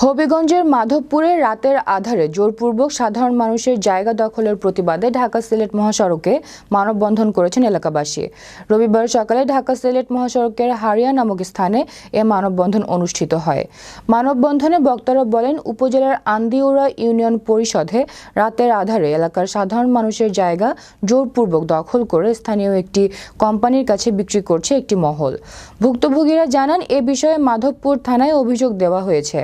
হবিগঞ্জের মাধবপুরে রাতের আধারে জোরপূর্বক সাধারণ মানুষের জায়গা দখলের প্রতিবাদে ঢাকা সিলেট মহাসড়কে মানববন্ধন করেছেন এলাকাবাসী। রবিবার সকালে ঢাকা সিলেট মহাসড়কের হারিয়া নামক স্থানে এ মানববন্ধন অনুষ্ঠিত হয়। মানববন্ধনে বক্তারা বলেন, উপজেলার আন্দিউরা ইউনিয়ন পরিষদে রাতের আধারে এলাকার সাধারণ মানুষের জায়গা জোরপূর্বক দখল করে স্থানীয় একটি কোম্পানির কাছে বিক্রি করছে একটি মহল। ভুক্তভোগীরা জানান, এ বিষয়ে মাধবপুর থানায় অভিযোগ দেওয়া হয়েছে।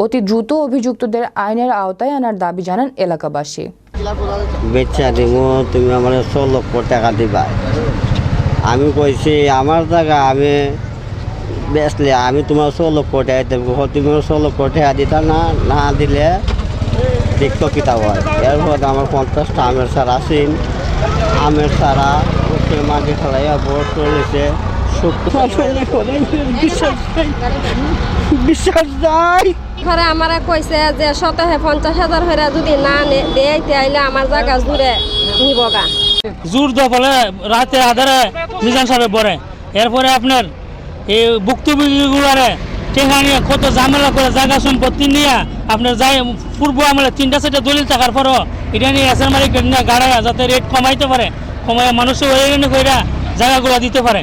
অতি দ্রুত অভিযুক্তদের আইনের আওতায় আনার দাবি জানান এলাকাবাসী। বেচা দিব তুমি আমার ছ লক্ষ টাকা দিবা। আমি কইছি আমার জায়গা আমি বেচলে আমি তোমার ছ লক্ষ টাকা দেবো। তুমি ছ লক্ষ টাকা দিতা না না দিলে দেখতো কিতা হয়? এরপর আমার পঞ্চাশটা আমের সারা আসিন আমের সারা ওকে মাটি ফেলাইয়া বড় চলেছে বিশ্বাস বিশ্বাস যায় ঘরে আমারে কইছে যে শতহে পঞ্চাশ হাজার হইরা যদি না দেয় তাইলে আমার জায়গা জুড়ে নিবগা। জোর দখলে, রাতে আধারে মিজান সাহেব বরে। এরপরে আপনার এই ভুক্তভোগীগুলারে টেকা নিয়ে কত ঝামেলা করে জায়গা সম্পত্তি নিয়ে আপনার যাই পূর্ব আমলে তিনটা চারটা দলিল থাকার পরও এটা নিয়ে এসের নিয়ে গাড়ায় যাতে রেট কমাইতে পারে কমাই মানুষের ওই কইরা জায়গাগুলো দিতে পারে।